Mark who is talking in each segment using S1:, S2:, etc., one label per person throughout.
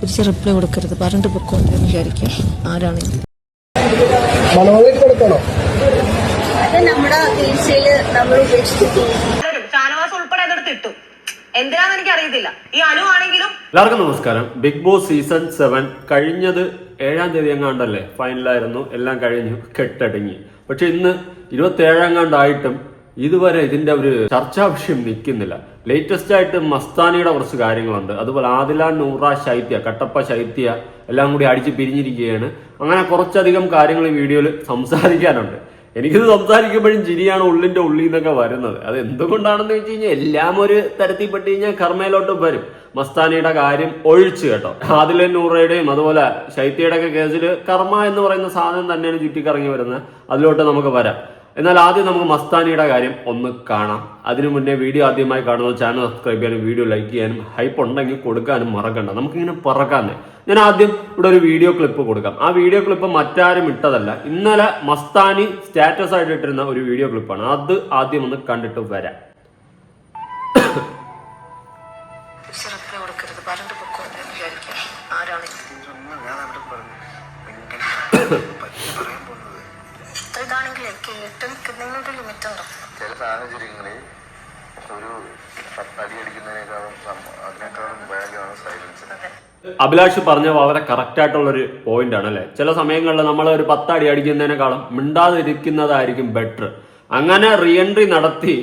S1: തിരിച്ച് റിപ്ലൈ കൊടുക്കരുത്. പറഞ്ഞിട്ട് പൊക്കോട്ടെ എന്ന് വിചാരിക്കാം. ആരാണെങ്കിലും.
S2: അത് നമ്മുടെ വീഴ്ചയിൽ നമ്മൾ ഉപേക്ഷിച്ചിട്ട്
S3: പലരും ഷാനവാസ് ഉൾപ്പെടെ അതെടുത്ത് ഇട്ടു. എന്തിനാന്ന് എനിക്ക് അറിയത്തില്ല ഈ അനു ആണെങ്കിലും
S4: എല്ലാവർക്കും നമസ്കാരം. ബിഗ് ബോസ് സീസൺ സെവൻ കഴിഞ്ഞത് ഏഴാം തീയതി എങ്ങാണ്ടല്ലേ ഫൈനലായിരുന്നു എല്ലാം കഴിഞ്ഞു. കെട്ടടങ്ങി. പക്ഷെ ഇന്ന് ഇരുപത്തി ഏഴാങ്ങാണ്ടായിട്ടും ഇതുവരെ ഇതിന്റെ ഒരു ചർച്ചാ വിഷയം നിൽക്കുന്നില്ല. ലേറ്റസ്റ്റ് ആയിട്ട് മസ്താനിയുടെ കുറച്ച് കാര്യങ്ങളുണ്ട്. അതുപോലെ ആദില നൂറ ശൈത്യ കട്ടപ്പ ശൈത്യ എല്ലാം കൂടി അടിച്ച് പിരിഞ്ഞിരിക്കുകയാണ്. അങ്ങനെ കുറച്ചധികം കാര്യങ്ങൾ ഈ വീഡിയോയിൽ സംസാരിക്കാനുണ്ട്. എനിക്കിത് സംസാരിക്കുമ്പോഴും ചിരിയാണ് ഉള്ളിന്റെ ഉള്ളിൽ നിന്നൊക്കെ വരുന്നത്. അത് എന്തുകൊണ്ടാണെന്ന് വെച്ച് കഴിഞ്ഞാൽ എല്ലാം ഒരു തരത്തിൽ പെട്ട് കഴിഞ്ഞാൽ കർമ്മയിലോട്ട് വരും. മസ്താനിയുടെ കാര്യം ഒഴിച്ചു കേട്ടോ. ആദില നൂറയുടെയും അതുപോലെ ശൈത്യയുടെ ഒക്കെ കേസിൽ കർമ്മ എന്ന് പറയുന്ന സാധനം തന്നെയാണ് ചുറ്റിക്കറങ്ങി വരുന്നത്. അതിലോട്ട് നമുക്ക് വരാം. എന്നാൽ ആദ്യം നമുക്ക് മസ്താനിയുടെ കാര്യം ഒന്ന് കാണാം. അതിനു മുന്നേ വീഡിയോ ആദ്യമായി കാണുന്നത് ചാനൽ സബ്സ്ക്രൈബ് ചെയ്യാനും വീഡിയോ ലൈക്ക് ചെയ്യാനും ഹൈപ്പ് ഉണ്ടെങ്കിൽ കൊടുക്കാനും മറക്കണ്ട. നമുക്കിങ്ങനെ പറക്കാന്നേ ഞാൻ ആദ്യം ഇവിടെ ഒരു വീഡിയോ ക്ലിപ്പ് കൊടുക്കാം. ആ വീഡിയോ ക്ലിപ്പ് മറ്റാരും ഇട്ടതല്ല. ഇന്നലെ മസ്താനി സ്റ്റാറ്റസ് ആയിട്ട് ഇട്ടിരുന്ന ഒരു വീഡിയോ ക്ലിപ്പാണ് അത് ആദ്യം ഒന്ന് കണ്ടിട്ട് വരാം.
S5: ചില സാഹചര്യങ്ങളിൽ ഒരു അടി അടിക്കുന്നതിനേക്കാളും അതിനേക്കാളും ഭയങ്കരമാണ് സൈലൻസ്
S4: അഭിലാഷ് പറഞ്ഞ വളരെ കറക്റ്റ് ആയിട്ടുള്ള ഒരു പോയിന്റ് ആണ് അല്ലെ? ചില സമയങ്ങളിൽ നമ്മൾ ഒരു പത്തടി അടിക്കുന്നതിനേക്കാളും മിണ്ടാതിരിക്കുന്നതായിരിക്കും ബെറ്റർ അങ്ങനെ റീഎൻട്രി നടത്തി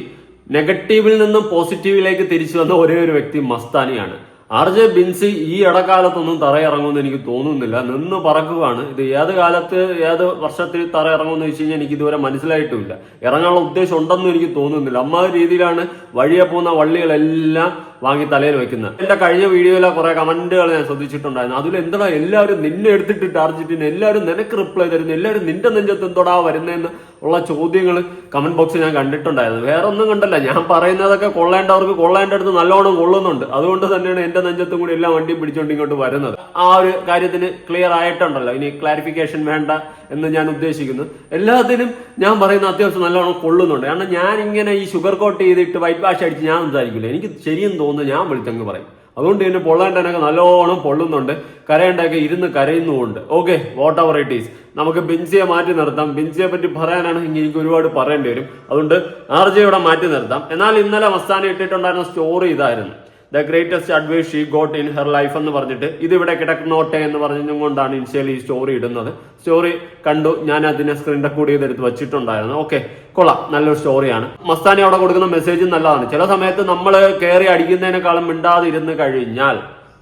S4: നെഗറ്റീവിൽ നിന്നും പോസിറ്റീവിലേക്ക് തിരിച്ചു വന്ന ഒരേ ഒരു വ്യക്തി മസ്താനിയാണ്. ആർ ജെ ബിൻസി ഈ ഇടക്കാലത്തൊന്നും തറയിറങ്ങുമെന്ന് എനിക്ക് തോന്നുന്നില്ല. നിന്ന് പറക്കുകയാണ്. ഇത് ഏത് കാലത്ത് ഏത് വർഷത്തിൽ തറയിറങ്ങുമെന്ന് വെച്ച് കഴിഞ്ഞാൽ എനിക്ക് ഇതുവരെ മനസ്സിലായിട്ടുമില്ല ഇറങ്ങാനുള്ള ഉദ്ദേശം ഉണ്ടെന്നും എനിക്ക് തോന്നുന്നില്ല. അമ്മ രീതിയിലാണ് വഴിയെ പോകുന്ന വള്ളികളെല്ലാം വാങ്ങി തലയിൽ വെക്കുന്നത്. എന്റെ കഴിഞ്ഞ വീഡിയോയിലെ കുറെ കമന്റുകൾ ഞാൻ ശ്രദ്ധിച്ചിട്ടുണ്ടായിരുന്നു. അതിൽ എന്താ എല്ലാവരും നിന്നെ എടുത്തിട്ട് ടാർജറ്റിന് എല്ലാവരും നിനക്ക് റിപ്ലൈ തരുന്നു. എല്ലാവരും നിന്റെ നെഞ്ചത്ത് എന്തോടാ വരുന്നതെന്ന് ഉള്ള ചോദ്യങ്ങൾ കമന്റ് ബോക്സിൽ ഞാൻ കണ്ടിട്ടുണ്ടായിരുന്നു. വേറെ ഒന്നും കണ്ടല്ല. ഞാൻ പറയുന്നതൊക്കെ കൊള്ളേണ്ടവർക്ക് കൊള്ളേണ്ട അടുത്ത് നല്ലോണം കൊള്ളുന്നുണ്ട്. അതുകൊണ്ട് തന്നെയാണ് എന്റെ നെഞ്ചത്തും കൂടി എല്ലാ വണ്ടിയും പിടിച്ചോണ്ട് ഇങ്ങോട്ട് വരുന്നത്. ആ ഒരു കാര്യത്തിന് ക്ലിയർ ആയിട്ടുണ്ടല്ലോ. ഇനി ക്ലാരിഫിക്കേഷൻ വേണ്ട എന്ന് ഞാൻ ഉദ്ദേശിക്കുന്നു. എല്ലാത്തിനും ഞാൻ പറയുന്ന അത്യാവശ്യം നല്ലോണം കൊള്ളുന്നുണ്ട്. കാരണം ഞാൻ ഇങ്ങനെ ഈ ഷുഗർ കോട്ട് ചെയ്തിട്ട് വൈറ്റ് വാഷ് അടിച്ച് ഞാൻ സംസാരിക്കില്ല എനിക്ക് ശരിയെന്ന് തോന്നുന്നു ഞാൻ വിളിച്ചങ്ങ് പറയും. അതുകൊണ്ട് തന്നെ പൊള്ളേണ്ടതിനൊക്കെ നല്ലോണം പൊള്ളുന്നുണ്ട്. കരയുണ്ടൊക്കെ ഇരുന്ന് കരയുന്നുമുണ്ട്. Okay whatever it is നമുക്ക് ബിൻസിയെ മാറ്റി നിർത്താം. ബിൻസിയെ പറ്റി പറയാനാണെങ്കിൽ എനിക്ക് ഒരുപാട് പറയേണ്ടി വരും. അതുകൊണ്ട് ആർജെ ഇവിടെ മാറ്റി നിർത്താം. എന്നാൽ ഇന്നലെ മസ്താനി ഇട്ടിട്ടുണ്ടായിരുന്ന സ്റ്റോറി ഇതായിരുന്നു. The greatest advice she got in her life എന്ന് പറഞ്ഞിട്ട് ഇതിവിടെ കിടക്കുന്നോട്ടെ എന്ന് പറഞ്ഞും കൊണ്ടാണ് ഇൻഷ്യലി ഈ സ്റ്റോറി ഇടുന്നത്. സ്റ്റോറി കണ്ടു ഞാൻ അതിനെ സ്ക്രീൻ റെക്കോർഡ് ചെയ്തെടുത്ത് വെച്ചിട്ടുണ്ടായിരുന്നു. ഓക്കെ കൊള്ളാം. നല്ലൊരു സ്റ്റോറിയാണ് മസ്താനി അവിടെ കൊടുക്കുന്ന മെസ്സേജ് നല്ലതാണ്. ചില സമയത്ത് നമ്മൾ കയറി അടിക്കുന്നതിനേക്കാളും മിണ്ടാതിരുന്ന് കഴിഞ്ഞാൽ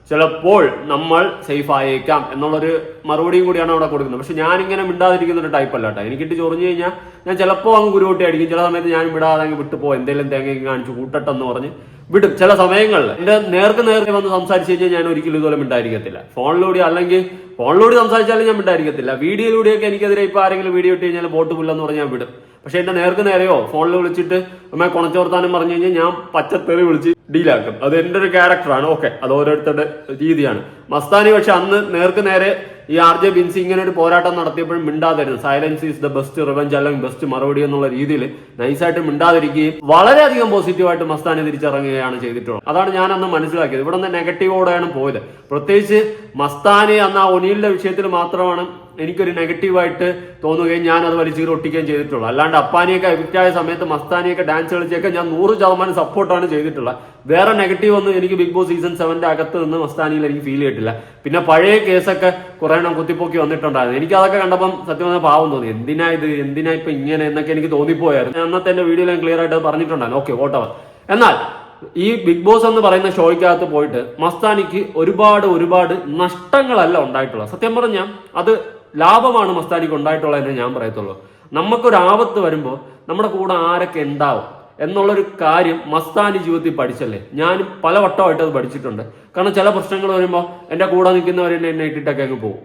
S4: ചിലപ്പോൾ നമ്മൾ സേഫ് ആയേക്കാം എന്നുള്ളൊരു മറുപടിയും കൂടിയാണ് അവിടെ കൊടുക്കുന്നത്. പക്ഷെ ഞാൻ ഇങ്ങനെ മിണ്ടാതിരിക്കുന്ന ഒരു ടൈപ്പ് അല്ല കേട്ടോ. എനിക്കിട്ട് ചൊറിഞ്ഞു കഴിഞ്ഞാൽ ഞാൻ ചിലപ്പോൾ അങ്ങ് കുരുവട്ടി അടിക്കും. ചില സമയത്ത് ഞാൻ വിടാതെ അങ്ങ് വിട്ടു പോകും. എന്തെങ്കിലും തേങ്ങ കാണിച്ചു കൂട്ടട്ടെന്ന് പറഞ്ഞ് വിടും. ചില സമയങ്ങളിൽ എന്റെ നേർക്ക് നേർക്ക് വന്ന് സംസാരിച്ചു കഴിഞ്ഞാൽ ഞാൻ ഒരിക്കലും ഇതുപോലെ മിണ്ടായിരിക്കത്തില്ല. ഫോണിലൂടെ അല്ലെങ്കിൽ ഫോണിലൂടെ സംസാരിച്ചാലും ഞാൻ മിണ്ടായിരിക്കത്തില്ല. വീഡിയോയിലൂടെയൊക്കെ എനിക്കെതിരെ ഇപ്പൊ ആരെങ്കിലും വീഡിയോ ഇട്ട് കഴിഞ്ഞാൽ ബോട്ട് പുല്ലെന്ന് പറഞ്ഞാൽ ഞാൻ വിടും. പക്ഷെ എന്റെ നേർക്ക് നേരെയോ ഫോണിൽ വിളിച്ചിട്ട് അമ്മ കുണച്ചോർത്താനും പറഞ്ഞു കഴിഞ്ഞാൽ ഞാൻ പച്ചത്തെറി വിളിച്ച് ഡീലാക്കും അത് എന്റെ ഒരു ക്യാരക്ടറാണ് ഓക്കെ അത് ഓരോരുത്തരുടെ രീതിയാണ്. മസ്താനി പക്ഷെ അന്ന് നേർക്ക് നേരെ ഈ ആർ ജെ ബിൻസി ഇങ്ങനെ ഒരു പോരാട്ടം നടത്തിയപ്പോഴും മിണ്ടാതിരുന്നു. Silence is the best revenge അല്ലെങ്കിൽ ബെസ്റ്റ് മറുപടി എന്നുള്ള രീതിയിൽ നൈസായിട്ട് മിണ്ടാതിരിക്കുകയും വളരെയധികം പോസിറ്റീവായിട്ട് മസ്താനി തിരിച്ചിറങ്ങുകയാണ് ചെയ്തിട്ടുള്ളത്. അതാണ് ഞാൻ അന്ന് മനസ്സിലാക്കിയത്. ഇവിടെ നിന്ന് നെഗറ്റീവോടെയാണ് പോയത്. പ്രത്യേകിച്ച് മസ്താനി അന്ന് ആ ഒനിയിലിന്റെ വിഷയത്തിൽ മാത്രമാണ് എനിക്കൊരു നെഗറ്റീവായിട്ട് തോന്നുകയും ഞാൻ അത് വലിച്ചു ഒട്ടിക്കുകയും ചെയ്തിട്ടുള്ളൂ. അല്ലാണ്ട് അപ്പാനിയൊക്കെ അഭിപ്രായ സമയത്ത് മസ്താനിയൊക്കെ ഡാൻസ് കളിച്ചൊക്കെ ഞാൻ നൂറ് ശതമാനം സപ്പോർട്ടാണ് ചെയ്തിട്ടുള്ളത്. വേറെ നെഗറ്റീവ് ഒന്നും എനിക്ക് ബിഗ് ബോസ് സീസൺ സെവന്റെ അകത്ത് നിന്ന് മസ്താനിയിൽ എനിക്ക് ഫീൽ ചെയ്തിട്ടില്ല. പിന്നെ പഴയ കേസൊക്കെ കുറെ എണ്ണം കുത്തിപ്പൊക്കി വന്നിട്ടുണ്ടായിരുന്നു. എനിക്ക് അതൊക്കെ കണ്ടപ്പം സത്യം പറഞ്ഞാൽ പാവം തോന്നി. എന്തിനാ ഇത്? എന്തിനാ ഇപ്പൊ ഇങ്ങനെ എന്നൊക്കെ എനിക്ക് തോന്നിപ്പോയായിരുന്നു. ഞാൻ അന്നത്തെ എന്റെ വീഡിയോയിൽ ക്ലിയർ ആയിട്ട് പറഞ്ഞിട്ടുണ്ടായിരുന്നു. ഓക്കെ വോട്ടവർ എന്നാൽ ഈ ബിഗ് ബോസ് എന്ന് പറയുന്ന ഷോയ്ക്കകത്ത് പോയിട്ട് മസ്താനിക്ക് ഒരുപാട് ഒരുപാട് നഷ്ടങ്ങളല്ല ഉണ്ടായിട്ടുള്ളത്. സത്യം പറഞ്ഞാൽ അത് ലാഭമാണ് മസ്താനിക്ക് ഉണ്ടായിട്ടുള്ളതെന്ന് ഞാൻ പറയത്തുള്ളൂ. നമുക്കൊരു ആപത്ത് വരുമ്പോൾ നമ്മുടെ കൂടെ ആരൊക്കെ ഉണ്ടാവും എന്നുള്ളൊരു കാര്യം മസ്താനി ജീവിതത്തിൽ പഠിച്ചല്ലേ? ഞാൻ പല വട്ടമായിട്ട് അത് പഠിച്ചിട്ടുണ്ട്. കാരണം ചില പ്രശ്നങ്ങൾ വരുമ്പോൾ എന്റെ കൂടെ നിൽക്കുന്നവർ എന്നെ എന്നെ ഇട്ടിട്ടൊക്കെ അങ്ങ് പോകും.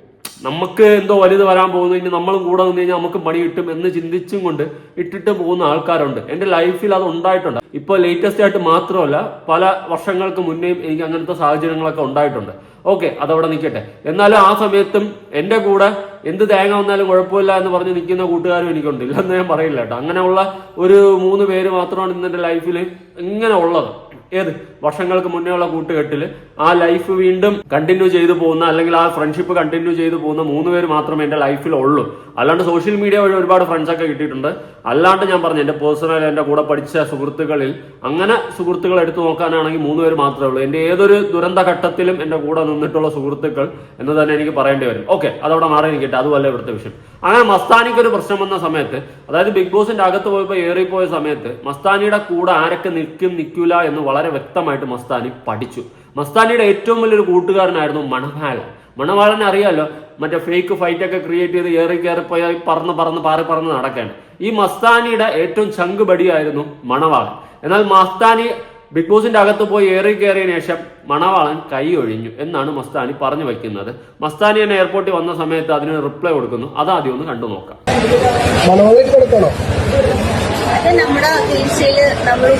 S4: നമുക്ക് എന്തോ വലുത് വരാൻ പോകുന്നു ഇനി നമ്മളും കൂടെ നിന്ന് കഴിഞ്ഞാൽ നമുക്ക് പണി കിട്ടും എന്ന് ചിന്തിച്ചും കൊണ്ട് ഇട്ടിട്ട് പോകുന്ന ആൾക്കാരുണ്ട്. എന്റെ ലൈഫിൽ അത് ഉണ്ടായിട്ടുണ്ട്. ഇപ്പോൾ ലേറ്റസ്റ്റ് ആയിട്ട് മാത്രമല്ല പല വർഷങ്ങൾക്ക് മുന്നേയും എനിക്ക് അങ്ങനത്തെ സാഹചര്യങ്ങളൊക്കെ ഉണ്ടായിട്ടുണ്ട്. ഓക്കെ അതവിടെ നിൽക്കട്ടെ. എന്നാലും ആ സമയത്തും എന്റെ കൂടെ എന്ത് തേങ്ങ വന്നാലും കുഴപ്പമില്ല എന്ന് പറഞ്ഞ് നിൽക്കുന്ന കൂട്ടുകാരും എനിക്കുണ്ട്. ഇല്ലെന്ന് ഞാൻ പറയില്ല കേട്ടോ. അങ്ങനെയുള്ള ഒരു മൂന്ന് പേര് മാത്രമാണ് എന്റെ ലൈഫിൽ ഇങ്ങനെ ഉള്ളത്. ഏത്? വർഷങ്ങൾക്ക് മുന്നേ ഉള്ള കൂട്ടുകെട്ടിൽ ആ ലൈഫ് വീണ്ടും കണ്ടിന്യൂ ചെയ്തു പോകുന്ന അല്ലെങ്കിൽ ആ ഫ്രണ്ട്ഷിപ്പ് കണ്ടിന്യൂ ചെയ്തു പോകുന്ന മൂന്ന് പേര് മാത്രമേ എന്റെ ലൈഫിൽ ഉള്ളൂ. അല്ലാണ്ട് സോഷ്യൽ മീഡിയ വഴി ഒരുപാട് ഫ്രണ്ട്സ് ഒക്കെ കിട്ടിയിട്ടുണ്ട്. അല്ലാണ്ട് ഞാൻ പറഞ്ഞു എന്റെ പേഴ്സണൽ എന്റെ കൂടെ പഠിച്ച സുഹൃത്തുക്കളിൽ അങ്ങനെ സുഹൃത്തുക്കൾ എടുത്തു നോക്കാനാണെങ്കിൽ മൂന്ന് പേര് മാത്രമേ ഉള്ളൂ. എന്റെ ഏതൊരു ദുരന്ത ഘട്ടത്തിലും എന്റെ കൂടെ നിന്നിട്ടുള്ള സുഹൃത്തുക്കൾ എന്ന് തന്നെ എനിക്ക് പറയേണ്ടി വരും. ഓക്കെ അതവിടെ മാറി നിൽക്കട്ടെ അതുമല്ല ഇവിടുത്തെ വിഷയം അങ്ങനെ മസ്താനിക്ക് ഒരു പ്രശ്നം വന്ന സമയത്ത് അതായത് ബിഗ് ബോസിന്റെ അകത്ത് പോയപ്പോൾ ഏറിപ്പോയ സമയത്ത് മസ്താനിയുടെ കൂടെ ആരൊക്കെ നിൽക്കും നിൽക്കില്ല എന്ന് വളരെ വ്യക്തമായിട്ട് മസ്താനി പഠിച്ചു. മസ്താനിയുടെ ഏറ്റവും വലിയൊരു കൂട്ടുകാരനായിരുന്നു മണവാളൻ. മണവാളനെ അറിയാലോ മറ്റേ ഫേക്ക് ഫൈറ്റ് ഒക്കെ ക്രിയേറ്റ് ചെയ്ത് ഏറി കയറി പോയി പറന്ന് പറന്ന് പാറി പറന്ന് നടക്കാണ്. ഈ മസ്താനിയുടെ ഏറ്റവും ചങ്കുപടിയായിരുന്നു മണവാളൻ. എന്നാൽ മസ്താനി ബിഗ് ബോസിന്റെ അകത്ത് പോയി ഏറി കയറിയ ശേഷം മണവാളൻ കൈ ഒഴിഞ്ഞു എന്നാണ് മസ്താനി പറഞ്ഞു വെക്കുന്നത്. മസ്താനി എന്നെ എയർപോർട്ടിൽ വന്ന സമയത്ത് അതിന് റിപ്ലൈ കൊടുക്കുന്നു. അതാദ്യം ഒന്ന് കണ്ടു നോക്കാം.
S2: അത് നമ്മുടെ വീഴ്ചയിൽ നമ്മൾ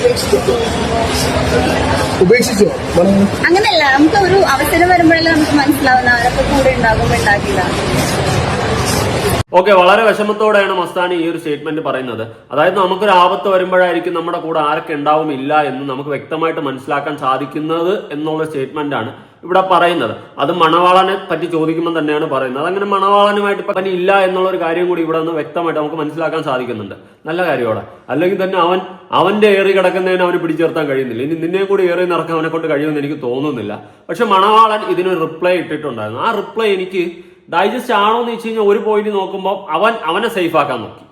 S2: ഉപേക്ഷിച്ചു? അങ്ങനെയല്ല നമുക്ക് ഒരു അവസരം വരുമ്പോഴല്ലേ നമുക്ക് മനസ്സിലാവുന്ന ആരൊക്കെ കൂടെ ഉണ്ടാകുമ്പോ ഉണ്ടാക്കില്ല
S4: ഓക്കെ വളരെ വിഷമത്തോടെയാണ് മസ്താനി ഈ ഒരു സ്റ്റേറ്റ്മെന്റ് പറയുന്നത്. അതായത് നമുക്കൊരു ആപത്ത് വരുമ്പോഴായിരിക്കും നമ്മുടെ കൂടെ ആരൊക്കെ ഉണ്ടാവും ഇല്ല എന്ന് നമുക്ക് വ്യക്തമായിട്ട് മനസ്സിലാക്കാൻ സാധിക്കുന്നത് എന്നുള്ള സ്റ്റേറ്റ്മെന്റ് ആണ് ഇവിടെ പറയുന്നത്. അത് മണവാളനെ പറ്റി ചോദിക്കുമ്പോൾ തന്നെയാണ് പറയുന്നത്. അതങ്ങനെ മണവാളനുമായിട്ട് പറ്റി ഇല്ല എന്നുള്ള ഒരു കാര്യം കൂടി ഇവിടെ നിന്ന് വ്യക്തമായിട്ട് നമുക്ക് മനസ്സിലാക്കാൻ സാധിക്കുന്നുണ്ട്. നല്ല കാര്യമാണ്. അല്ലെങ്കിൽ തന്നെ അവൻ അവന്റെ ഏറി കിടക്കുന്നതിന് അവന് പിടിച്ചേർത്താൻ കഴിയുന്നില്ല. ഇനി നിന്നെ കൂടി ഏറി നടക്കാൻ അവനെ കൊണ്ട് കഴിയുമെന്ന് എനിക്ക് തോന്നുന്നില്ല. പക്ഷെ മണവാളൻ ഇതിനൊരു റിപ്ലൈ ഇട്ടിട്ടുണ്ടായിരുന്നു. ആ റിപ്ലൈ എനിക്ക് ഡൈജസ്റ്റ് ആണോ എന്ന് വെച്ച് കഴിഞ്ഞാൽ ഒരു പോയിന്റ് നോക്കുമ്പോൾ അവൻ അവനെ സേഫ് ആക്കാൻ നോക്കി.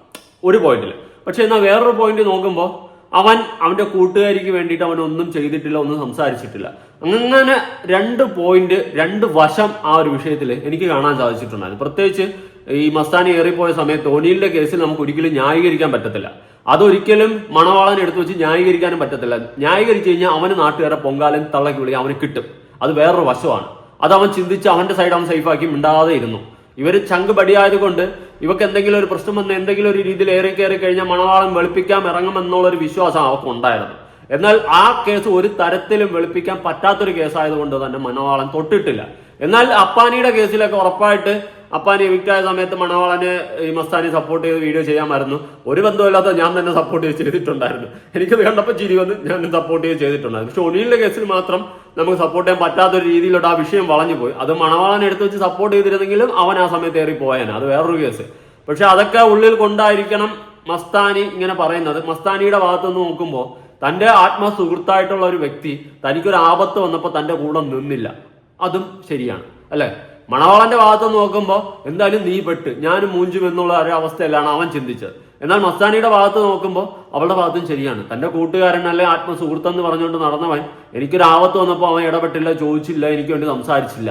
S4: ഒരു പോയിന്റിൽ പക്ഷെ എന്നാൽ വേറൊരു പോയിന്റ് നോക്കുമ്പോൾ അവൻ അവന്റെ കൂട്ടുകാരിക്ക് വേണ്ടിയിട്ട് അവൻ ഒന്നും ചെയ്തിട്ടില്ല ഒന്നും സംസാരിച്ചിട്ടില്ല. അങ്ങനെ രണ്ട് പോയിന്റ് രണ്ട് വശം ആ ഒരു വിഷയത്തിൽ എനിക്ക് കാണാൻ സാധിച്ചിട്ടുണ്ടായിരുന്നു. പ്രത്യേകിച്ച് ഈ മസ്താനി ഏറിപ്പോയ സമയത്ത് ഒനിലിന്റെ കേസിൽ നമുക്ക് ഒരിക്കലും ന്യായീകരിക്കാൻ പറ്റത്തില്ല. അതൊരിക്കലും മണവാളനെ എടുത്തു വെച്ച് ന്യായീകരിക്കാനും പറ്റത്തില്ല. ന്യായീകരിച്ചു കഴിഞ്ഞാൽ അവന് നാട്ടുകാരെ പൊങ്കാലൻ തള്ളക്കി വിളി അവന് കിട്ടും. അത് വേറൊരു വശമാണ്. അത് അവൻ ചിന്തിച്ച് അവന്റെ സൈഡ് അവൻ സേഫാക്കി മിണ്ടാതെ ഇരുന്നു. ഇവർ ചങ്ക് പടിയായതുകൊണ്ട് ഇവക്ക് എന്തെങ്കിലും ഒരു പ്രശ്നം വന്ന് എന്തെങ്കിലും ഒരു രീതിയിൽ ഏറി കയറി കഴിഞ്ഞാൽ മണവാളം വെളുപ്പിക്കാൻ ഇറങ്ങുമെന്നുള്ള ഒരു വിശ്വാസം അവർക്ക് ഉണ്ടായിരുന്നു. എന്നാൽ ആ കേസ് ഒരു തരത്തിലും വെളുപ്പിക്കാൻ പറ്റാത്തൊരു കേസായതുകൊണ്ട് തന്നെ മണവാളം തൊട്ടിട്ടില്ല. എന്നാൽ അപ്പാനിയുടെ കേസിലൊക്കെ ഉറപ്പായിട്ട് അപ്പാനി എവിക്റ്റായ സമയത്ത് മണവാളനെ ഈ മസ്താനെ സപ്പോർട്ട് ചെയ്ത് വീഡിയോ ചെയ്യാമായിരുന്നു ഒരു ബന്ധമില്ലാത്ത ഞാൻ തന്നെ സപ്പോർട്ട് ചെയ്ത് ചെയ്തിട്ടുണ്ടായിരുന്നു. എനിക്കത് കണ്ടപ്പോൾ ചിരി വന്ന് ഞാൻ സപ്പോർട്ട് ചെയ്ത് ചെയ്തിട്ടുണ്ടായിരുന്നു. പക്ഷെ ഒനീലിന്റെ കേസിൽ മാത്രം നമുക്ക് സപ്പോർട്ട് ചെയ്യാൻ പറ്റാത്ത ഒരു രീതിയിലോട്ട് ആ വിഷയം വളഞ്ഞു പോയി. അത് മണവാളനെ എടുത്ത് വെച്ച് സപ്പോർട്ട് ചെയ്തിരുന്നെങ്കിലും അവൻ ആ സമയത്ത് ഏറി പോയാനെ അത് വേറൊരു കേസ്. പക്ഷെ അതൊക്കെ ഉള്ളിൽ കൊണ്ടായിരിക്കണം മസ്താനി ഇങ്ങനെ പറയുന്നത്. മസ്താനിയുടെ ഭാഗത്തുനിന്ന് നോക്കുമ്പോൾ തന്റെ ആത്മസുഹൃത്തായിട്ടുള്ള ഒരു വ്യക്തി തനിക്കൊരു ആപത്ത് വന്നപ്പോൾ തന്റെ കൂടെ നിന്നില്ല. അതും ശരിയാണ്. അല്ലെ? മണവാളന്റെ ഭാഗത്ത് നോക്കുമ്പോൾ എന്തായാലും നീ പെട്ട്. ഞാനും മൂഞ്ചും എന്നുള്ള ഒരു അവസ്ഥയിലാണ് അവൻ ചിന്തിച്ചത്. എന്നാൽ മസ്താനിയുടെ ഭാഗത്ത് നോക്കുമ്പോൾ അവളുടെ ഭാഗത്തും ശരിയാണ്. തന്റെ കൂട്ടുകാരൻ അല്ലെ ആത്മസുഹൃത്തെന്ന് പറഞ്ഞുകൊണ്ട് നടന്നവൻ എനിക്കൊരു ആപത്ത് വന്നപ്പോൾ അവൻ ഇടപെട്ടില്ല ചോദിച്ചില്ല എനിക്ക് വേണ്ടി സംസാരിച്ചില്ല.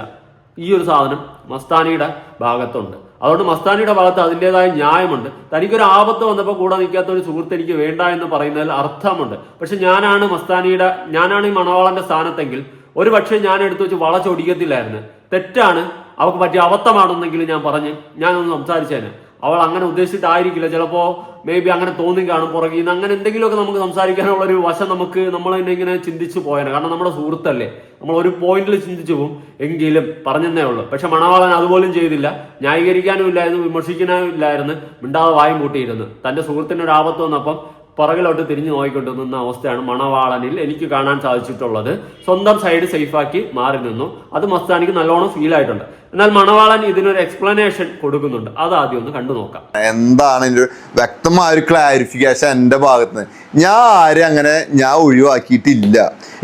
S4: ഈ ഒരു സാധനം മസ്താനിയുടെ ഭാഗത്തുണ്ട്. അതുകൊണ്ട് മസ്താനിയുടെ ഭാഗത്ത് അതിന്റെതായ ന്യായമുണ്ട്. തനിക്കൊരു ആപത്ത് വന്നപ്പോൾ കൂടെ നിൽക്കാത്ത ഒരു സുഹൃത്ത് എനിക്ക് വേണ്ട എന്ന് പറയുന്നതിൽ അർത്ഥമുണ്ട്. പക്ഷെ ഞാനാണ് മസ്താനിയുടെ ഞാനാണ് ഈ മണവാളന്റെ സ്ഥാനത്തെങ്കിൽ ഒരു പക്ഷേ ഞാൻ എടുത്തു വെച്ച് വളച്ചൊടിക്കത്തില്ലായിരുന്നു തെറ്റാണ് അവൾക്ക് പറ്റിയ അബദ്ധമാണെന്നെങ്കിലും ഞാൻ പറഞ്ഞ് ഞാനൊന്ന് സംസാരിച്ചേനെ. അവൾ അങ്ങനെ ഉദ്ദേശിച്ചിട്ടായിരിക്കില്ല. ചിലപ്പോൾ മേ ബി അങ്ങനെ തോന്നി കാണും പുറകിൽ നിന്ന്. അങ്ങനെ എന്തെങ്കിലുമൊക്കെ നമുക്ക് സംസാരിക്കാനുള്ള ഒരു വശം നമുക്ക് നമ്മൾ തന്നെ ഇങ്ങനെ ചിന്തിച്ചു പോയാണ് കാരണം നമ്മുടെ സുഹൃത്തല്ലേ. നമ്മൾ ഒരു പോയിന്റിൽ ചിന്തിച്ചു പോകും എങ്കിലും പറഞ്ഞെന്നേ ഉള്ളൂ. പക്ഷെ മണവാളൻ അതുപോലും ചെയ്തില്ല. ന്യായീകരിക്കാനും ഇല്ലായിരുന്നു. വിമർശിക്കാനും ഇല്ലായിരുന്നു. മിണ്ടാതെ വായും കൂട്ടിയിരുന്നു തന്റെ സുഹൃത്തിന് ഒരു ആപത്ത് വന്നപ്പം പുറകിലോട്ട് തിരിഞ്ഞു നോക്കിക്കൊണ്ട് നിന്ന അവസ്ഥയാണ് മണവാളനിൽ എനിക്ക് കാണാൻ സാധിച്ചിട്ടുള്ളത്. സ്വന്തം സൈഡ് സേഫാക്കി മാറി നിന്നു. അത് മസ്താനിക്ക് നല്ലോണം ഫീൽ ആയിട്ടുണ്ട്. എന്നാൽ മണവാളൻ ഇതിനൊരു എക്സ്പ്ലനേഷൻ കൊടുക്കുന്നുണ്ട്. അത് ആദ്യം ഒന്ന് കണ്ടു നോക്കാം.
S6: എന്താണ് വ്യക്തമായ ഒരു ക്ലാരിഫിക്കേഷൻ എന്റെ ഭാഗത്ത് നിന്ന് ഞാൻ ആരും അങ്ങനെ ഞാൻ ഒഴിവാക്കിയിട്ടില്ല.